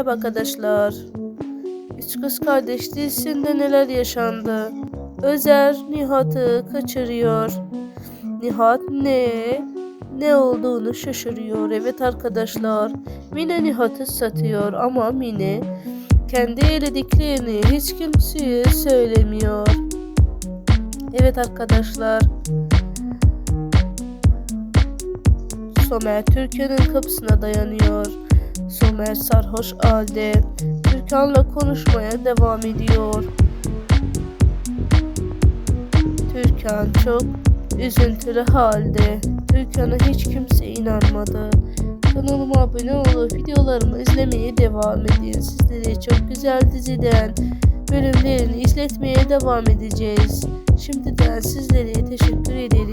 Merhaba arkadaşlar. Üç Kız Kardeş dizisinde neler yaşandı? Özer Nihat'ı kaçırıyor. Nihat ne? Ne olduğunu şaşırıyor. Evet arkadaşlar. Mine Nihat'ı satıyor ama Mine kendi elediklerini hiç kimseye söylemiyor. Evet arkadaşlar. Somer Türkan'ın kapısına dayanıyor. Somer sarhoş halde Türkan'la konuşmaya devam ediyor. Türkan çok üzüntülü halde. Türkan'a hiç kimse inanmadı. Kanalıma abone olup videolarımı izlemeye devam edin. Sizlere çok güzel diziden bölümlerini izletmeye devam edeceğiz. Şimdiden sizlere teşekkür ederiz.